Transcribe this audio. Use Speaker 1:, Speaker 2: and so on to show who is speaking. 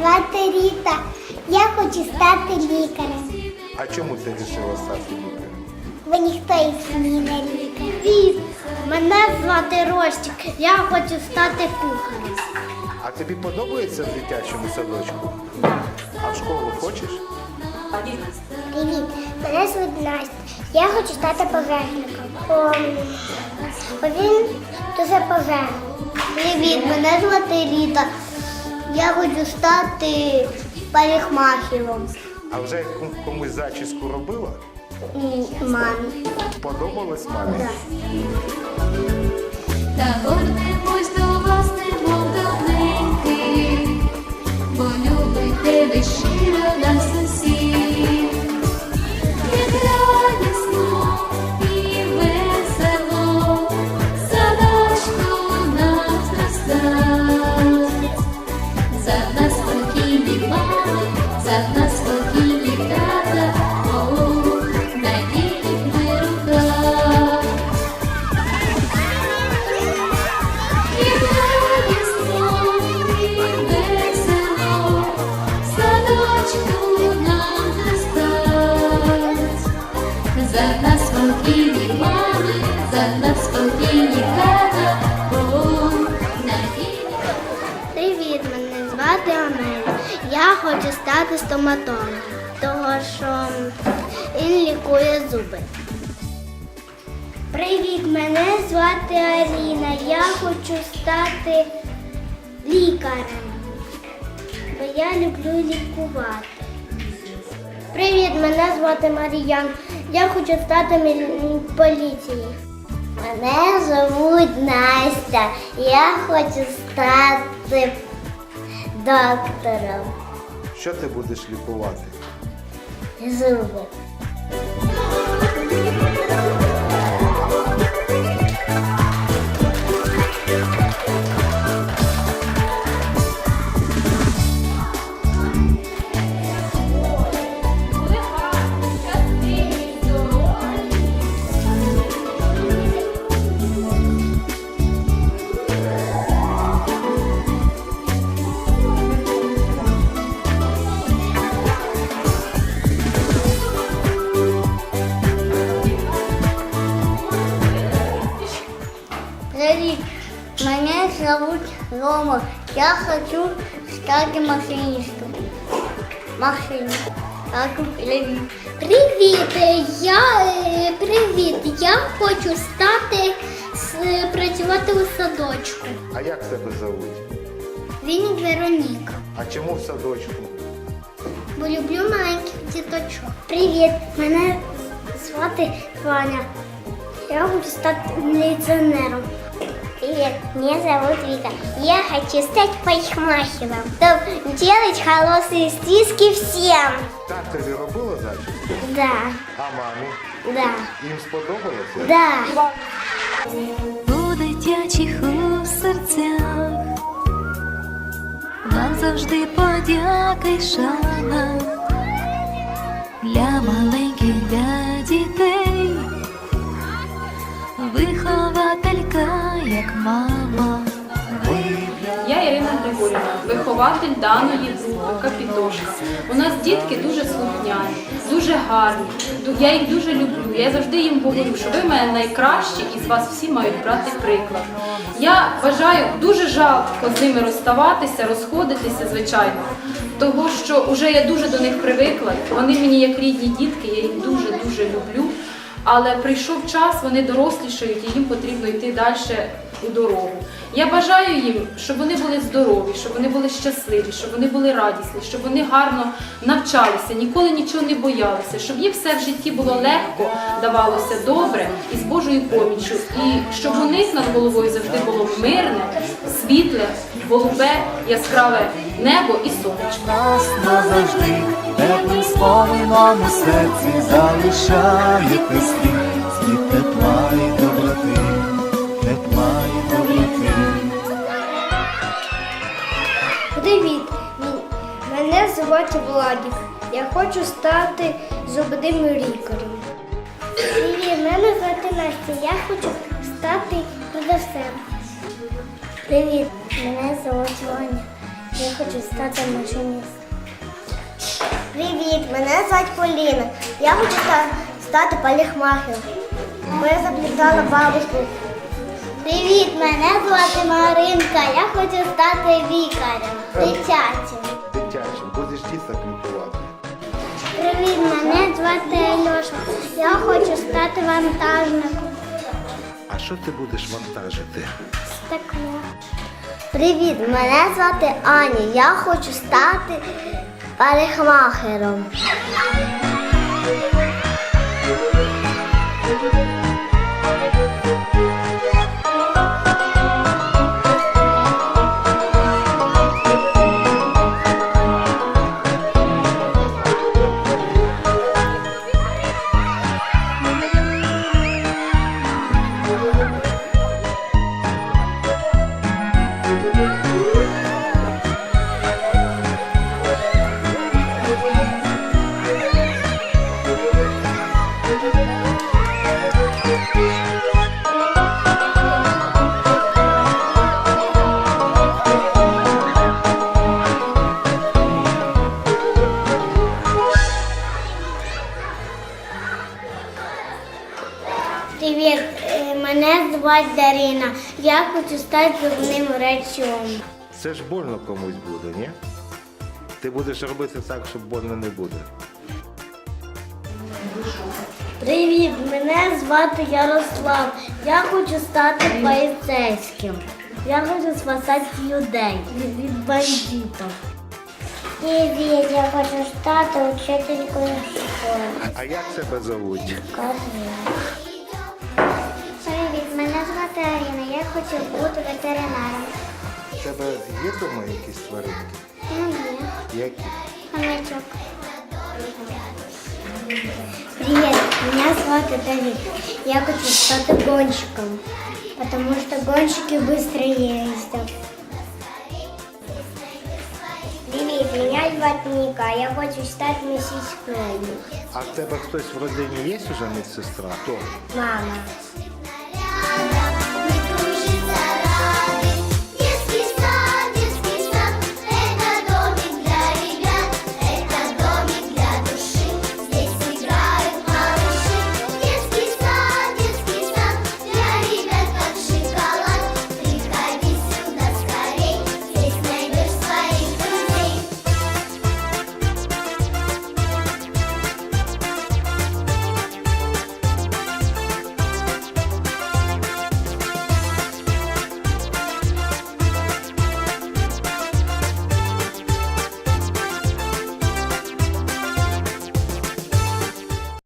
Speaker 1: звати Ріта. Я хочу стати лікарем.
Speaker 2: А чому ти вирішила стати лікарем?
Speaker 1: Бо ніхто із мені не лікар.
Speaker 3: Мене звати Ростик. Я хочу стати кухарем.
Speaker 2: А тобі подобається в дитячому садочку? А в школу хочеш?
Speaker 1: Привіт, мене звуть Настя. Я хочу стати пожежником. Бо, він дуже пожежний.
Speaker 3: Привіт, мене звати Ріта. Я хочу стати парикмахером.
Speaker 2: А вже ком- комусь зачіску робила?
Speaker 3: Мамі.
Speaker 2: Подобалось мамі?
Speaker 4: Та
Speaker 3: Привіт, мене звати Амелія. Я хочу стати стоматологом, того що він лікує зуби. Привіт, мене звати Аліна. Я хочу стати лікарем, бо я люблю лікувати. Привіт, мене звати Маріян. Я хочу стати поліцією. Мене звуть Настя. Я хочу стати доктором
Speaker 2: Що ти будеш лікувати?
Speaker 3: зуби. Зовут Рома. Я хочу стати машинистом. Машину. Так, привіт. Привіт, я е, привіт. Я хочу стати с- працювати у садочку.
Speaker 2: А як тебе зовуть?
Speaker 3: Він Вероніка.
Speaker 2: А чому в садочку?
Speaker 3: Бо люблю маленьких діточок. Привіт, мене звати Ваня. Я хочу стати міліціонером.
Speaker 1: Привет, меня зовут Вика. Я хочу стать парикмахером, чтобы делать хорошие стиски всем.
Speaker 2: Так тобі робила зачіску?
Speaker 1: Да,
Speaker 2: А мамі?
Speaker 1: да,
Speaker 2: Їм сподобалося?
Speaker 1: да.
Speaker 4: у дитячих у серцях. Вам завжди подяка й шана для маленьких для
Speaker 5: вихователь даної групи Капітошка. У нас дітки дуже слухняні, дуже гарні. Я їх дуже люблю. Я завжди їм говорю, що ви мене найкращі і з вас всі мають брати приклад. Я вважаю дуже жалко з ними розставатися, розходитися, звичайно. Того, що вже я дуже до них привикла. Вони мені як рідні дітки, я їх дуже дуже люблю. Але прийшов час, вони дорослішають і їм потрібно йти далі у дорогу. Я бажаю їм, щоб вони були здорові, щоб вони були щасливі, щоб вони були радісні, щоб вони гарно навчалися, ніколи нічого не боялися, щоб їм все в житті було легко, давалося добре і з Божою поміччю. І щоб у них над головою завжди було мирне, світле, голубе, яскраве небо і сонечко.
Speaker 6: тепла
Speaker 3: звати Владик. Я хочу стати зубним лікарем. Привіт, мене звати Настя. Я хочу стати продавцем.
Speaker 1: Привіт, мене звуть Ваня.
Speaker 3: Я хочу стати машиністом. Привіт, мене звати Поліна. Я хочу стати парикмахером. Бо я заплітала бабушку. Привіт, мене звати Маринка. Я хочу стати лікарем. Дитячим.
Speaker 2: Будеш лікувати.
Speaker 3: Привіт, мене звати Альоша. Я хочу стати вантажником.
Speaker 2: А що ти будеш вантажити?
Speaker 3: Стекло. Привіт, мене звати Аня. Я хочу стати парикмахером. Звати Дарина. Я хочу стати зубним врачом.
Speaker 2: Це ж больно комусь буде, ні? Ти будеш робити так, щоб больно не буде.
Speaker 3: Привіт, мене звати Ярослав. Я хочу стати поліцейським. Я хочу спасати людей від, бандитів. Привіт, я хочу стати учителькою школи.
Speaker 2: А як тебе зовуть?
Speaker 3: Привіт, Аріна. Я хочу бути ветеринаром.
Speaker 2: У тебе є дома якісь тваринки?
Speaker 3: Ну, ні.
Speaker 2: Які?
Speaker 3: Хомячок. Привет, меня зовут Давид. Я хочу стать гонщиком, потому что гонщики быстро ездят. Привет, меня зовут Ника. Я хочу стать медсестрой.
Speaker 2: А в тебе хтось в родині є вже медсестра? Хто?
Speaker 3: Мама.